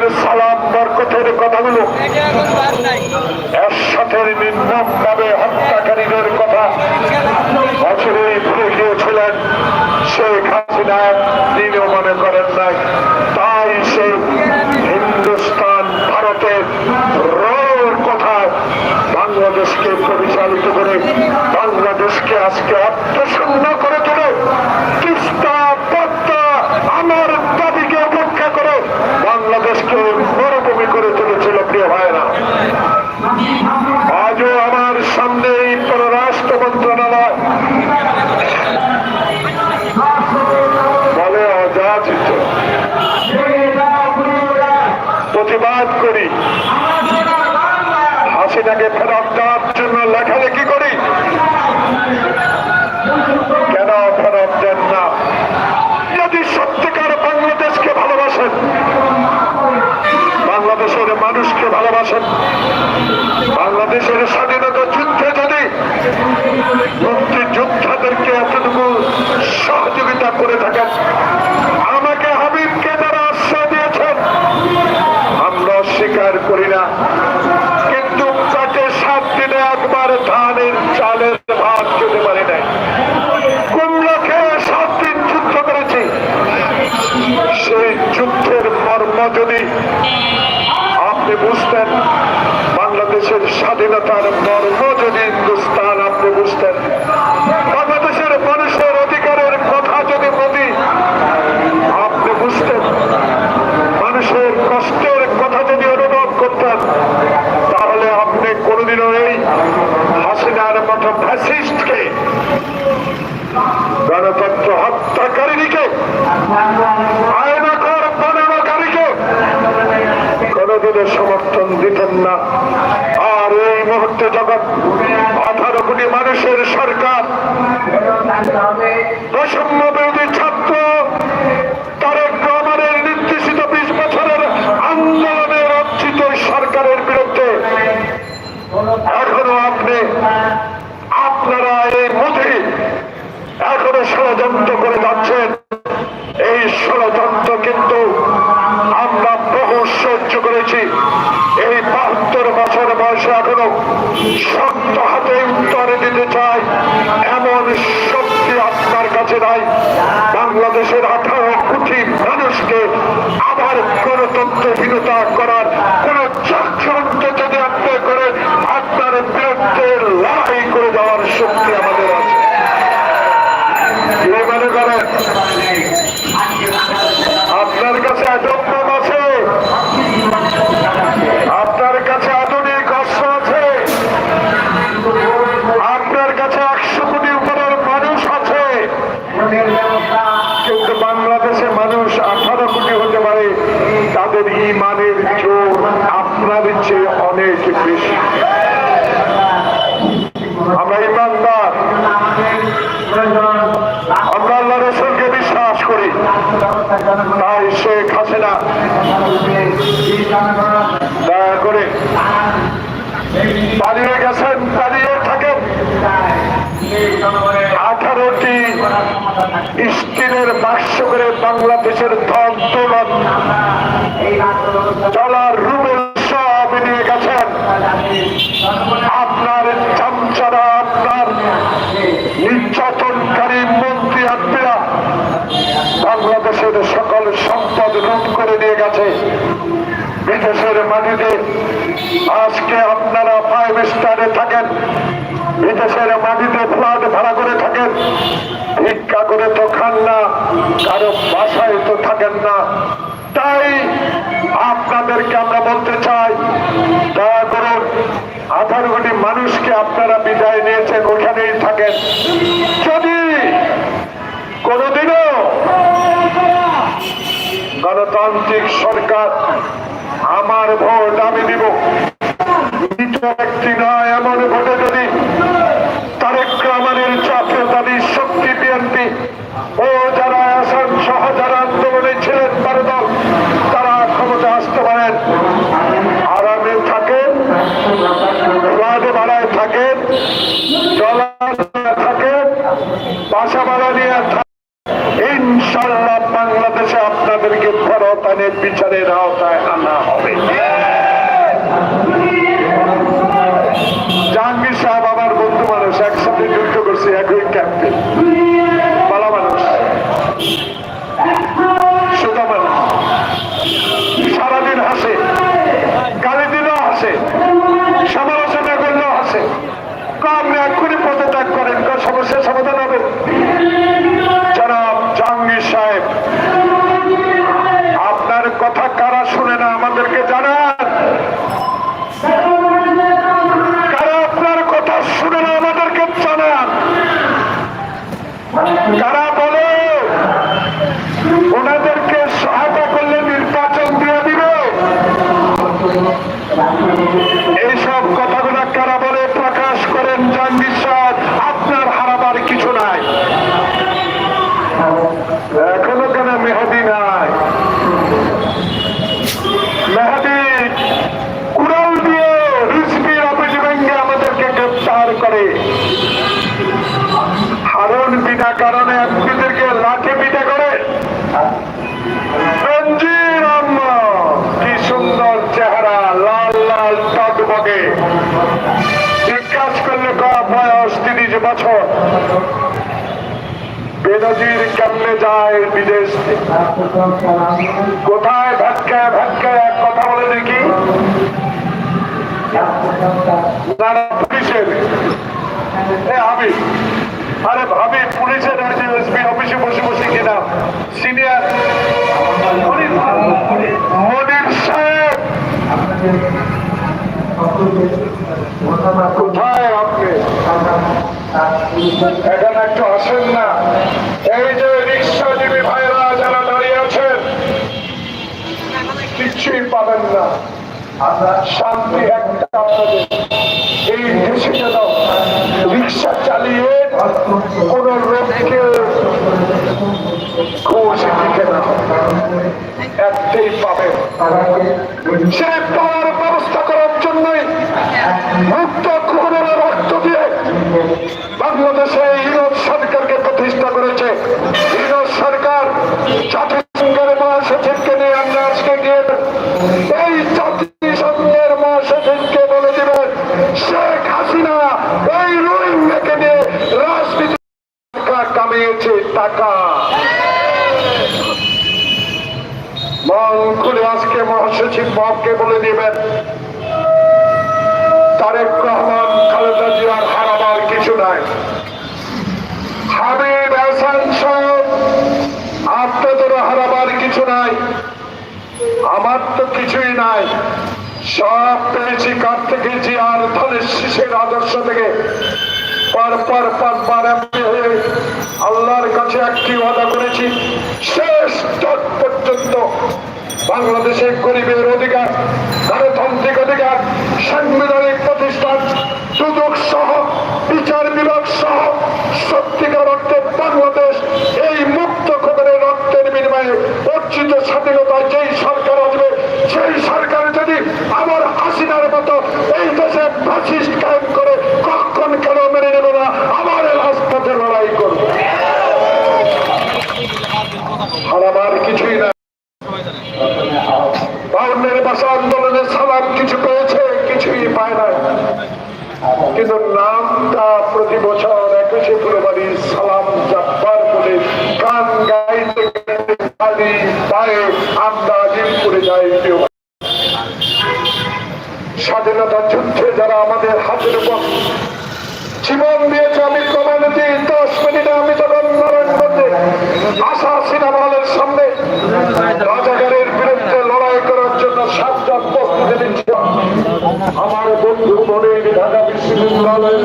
বাউলদের সালাম বরকতের কথাগুলো। এরশাদের নির্মম হত্যাকারীদের কথা বছরে ভুলে গিয়েছিলেন শেখ হাসিনা, তিনিও মনে করেন নাই। তাই সে হিন্দুস্তান, ভারতের রোর কথা বাংলাদেশকে পরিচালিত করে বাংলাদেশকে আজকে আত্মশূন্য করে তোলে তিস্তা পদ্মা আমার দাবিকে উপেক্ষা করে বাংলাদেশকে মরুভূমি করে তুলেছিল প্রিয় ভাইয়েরা আজও আমার সামনে এই পররাষ্ট্র মন্ত্রণালয় বলে অযাচিত প্রতিবাদ করি। হাসিনাকে ফেরত দেওয়ার জন্য লেখালেখি করি। কেন ফেরত দেন না? যদি সত্যিকার বাংলাদেশকে ভালোবাসেন, বাংলাদেশের মানুষকে ভালোবাসেন, বাংলাদেশের স্বাধীনতা যুদ্ধে যদি মুক্তিযোদ্ধাদেরকে এতটুকু সহযোগিতা করে থাকেন আমাকে হাবিবকে তারা আশ্রয় দিয়েছেন আমরা স্বীকার করি না কিন্তু তাকে সাত দিনে একবার ধানের চালের ভাত খেতে পারি নাই কুমড়া খেয়ে সাত দিন যুদ্ধ করেছি সেই যুদ্ধের মর্ম যদি আপনি বুঝতেন বাংলাদেশের স্বাধীনতার মর্ম যদি হিন্দুস্তান, আপনি বুঝতেন। বাংলাদেশের মানুষের অধিকারের কথা যদি মোদী আপনি বুঝতেন। মানুষের কষ্টের কথা যদি অনুভব করতেন, তাহলে আপনি কোনোদিনও এই হাসিনার মতো ফ্যাসিস্টকে গণতন্ত্র হত্যাকারীকে আয়নাকর বানানোকারীকে কোনোদিনও সমর্থন দিতেন না। এই মুহূর্তে যখন আঠারো কোটি মানুষের সরকার। বৈষম্য বিরোধী ছাত্র তারেক রহমানের নির্দেশিত বিশ বছরের আন্দোলনের অর্জিত সরকারের বিরুদ্ধে এখনও আপনি আপনারা এই মুঠি এখনও ষড়যন্ত্র করে যাচ্ছেন এই ষড়যন্ত্র কিন্তু আমরা বহু সহ্য করেছি এই বাহাত্তর বছর বয়সে এখনও শক্ত হাতে উত্তরে দিতে চাই। এমন শক্তি আপনার কাছে নাই। বাংলাদেশের আঠারো কোটি মানুষকে আবার গণতন্ত্রহীনতা করার কোন চক্রান্ত যদি আপনি করে আপনার বিরুদ্ধে লড়াই করে যাওয়ার শক্তি আমাদের আছে কি মনে করেন আপনার কাছে অ্যাডপ্টাম আছে আপনার কাছে আধুনিক অস্ত্র আছে আপনার কাছে একশো কোটি উপরের মানুষ আছে কিন্তু বাংলাদেশে মানুষ আঠারো কোটি হতে পারে তাদের ইমানের জোর আপনার চেয়ে অনেক বেশি আমরা ইমানদার আমরা আল্লাহ রসুলকে বিশ্বাস করি তাই শেখ হাসিনা দয়া করে পালিয়ে গেছেন পালিয়ে থাকেন আঠারোটি স্টিলের বাক্স করে বাংলাদেশের ধন দৌলত ডলার রুবেল সব নিয়ে গেছেন আপনার চামচারা আপনার নির্যাতনকারী মন্ত্রী আত্মীরা বাংলাদেশের সকল সম্পদ লুট করে নিয়ে গেছে বিদেশের মাটিতে আজকে আপনারা ফাইভ স্টারে থাকেন। বিদেশের মাটিতে ফ্ল্যাট ভাড়া করে থাকেন। ভিক্ষা করে তো খান না, কারও বাসায় তো থাকেন না। তাই আপনাদেরকে আমরা বলতে চাই, দয়া করুন, আঠারো কোটি মানুষকে আপনারা বিদায় নিয়েছেন ওখানেই থাকেন যদি কোনোদিনও গণতান্ত্রিক সরকার আমার ভোট আমি দিব ব্যক্তি নয় এমন ভোটে যদি তারেক রহমানের জাতীয়তাবাদী শক্তি বিএনপি ও যারা আসাম সহ যারা আন্দোলনে ছিলেন বারো দল, তারা ক্ষমতা আসতে পারেন। আরামে থাকেন, ফ্লাডে ভাড়ায় থাকেন থাকেন বাসাবাড়া নিয়ে থাকেন। ইনশাল্লাহ বাংলাদেশে আপনাদেরকে ফরতানে বিচারের আওতায় আনা হবে। জাহাঙ্গীর সাহেব আমার বন্ধু মানুষ, একসাথে যুদ্ধ করছে, একই ক্যাপ্টেন ভালো মানুষ। সোজা মানুষ। সারাদিন হাসে। গালি দিলেও হাসে। সমালোচনা করলেও হাসে। আপনি এক্ষুনি পদত্যাগ করেন সমস্যার সমাধান হবে। জনাব জাহাঙ্গীর সাহেব আপনার কথা কারা শুনে না আমাদেরকে জানান কারা আপনার কথা শুনে না আমাদেরকে জানান কারা বলে ওনাদেরকে সহায়তা করলে নির্বাচন দিয়ে দিবে এইসব কথাগুলো কারা বলে প্রকাশ করেন জাহাঙ্গীর সাহেব আপনার হারাবার কিছু নাই এখনও কেন নাই? মেহাদি, কুড়াল দিয়ে আমাদেরকে হারণ বিনা কারণে এমপিদেরকে লাঠি পিঠে করে। রঞ্জির কি সুন্দর চেহারা, লাল লাল টকবগে। জিজ্ঞাস করলে বয়স তিরিশ বছর? বেনজির কেমনে যায় বিদেশ? কোথায় ভটকায় ভটকায় এক কথা বলে দেখি। পুলিশের। আমি আরে ভাবি, পুলিশের এসপি অফিসে বসে বসে কিনা? সিনিয়র। মনির সাহেব। কোথায় এখানে একটু আসেন না। এই যে রিক্সাজীবী ভাইরা যারা দাঁড়িয়ে আছেন কিচ্ছুই পাবেন না। শান্তি একটা আপনাদের এই দেশে যেন রিক্সা চালিয়ে কোন লোককে ঘুষ দিতে না একটাই পাবেন। সে পাওয়ার ব্যবস্থা করার জন্যই মুক্ত খুনের রক্ত দিয়ে বাংলাদেশে ইউরোপ সরকারকে প্রতিষ্ঠা করেছে ইউরোপ সরকার শেখ হাসিনা মহাসচিব মহকে বলে দিবেন তারেক রহমান খালেদা জিয়ার হারাবার কিছু নাই হাবিব হাসান সাহেব আপনাদেরও হারাবার কিছু নাই আমার তো কিছুই নাই। সব পেয়েছি কার থেকে জিয়ার ধনের শিশের আদর্শ থেকে। পর পর আল্লাহর কাছে একটি ওয়াদা করেছি, শেষ তক পর্যন্ত। বাংলাদেশের গরিবের অধিকার, গণতান্ত্রিক অধিকার, সাংবিধানিক প্রতিষ্ঠান, সুযোগ সহ, বিচার বিভাগ সহ, সত্যিকার অর্থে বাংলাদেশ এই মুক্ত খবরের রক্তের বিনিময়ে অর্জিত স্বাধীনতায় যেই সরকার আসবে সেই সরকার যদি আমার হাসিনার মতো এই দেশে ফাসিস্ট কায়েম করে কখন কেন মেনে নেবে না আমার রাজপথে লড়াই করবে আর আমার কিছুই না বাউন্নের ভাষা আন্দোলনের সালাম কিছু পেয়েছে, কিছুই পায় না কিন্তু নামটা প্রতি বছর একুশে ফেব্রুয়ারি সালাম জব্বার বলে গান গাইতে খালি পায়ে আমরা জিমপুরে যাই কেউ। স্বাধীনতা যুদ্ধে যারা আমাদের হাতের উপর জীবন দিয়েছে, আমি কমানিতে দশ মিনিটে আমি তখন নারায়ণগঞ্জে আশা সিনেমা হলের সামনে লড়াই করার প্রস্তুতি নিচ্ছে আমার বন্ধু মনে ঢাকা বিশ্ববিদ্যালয়ের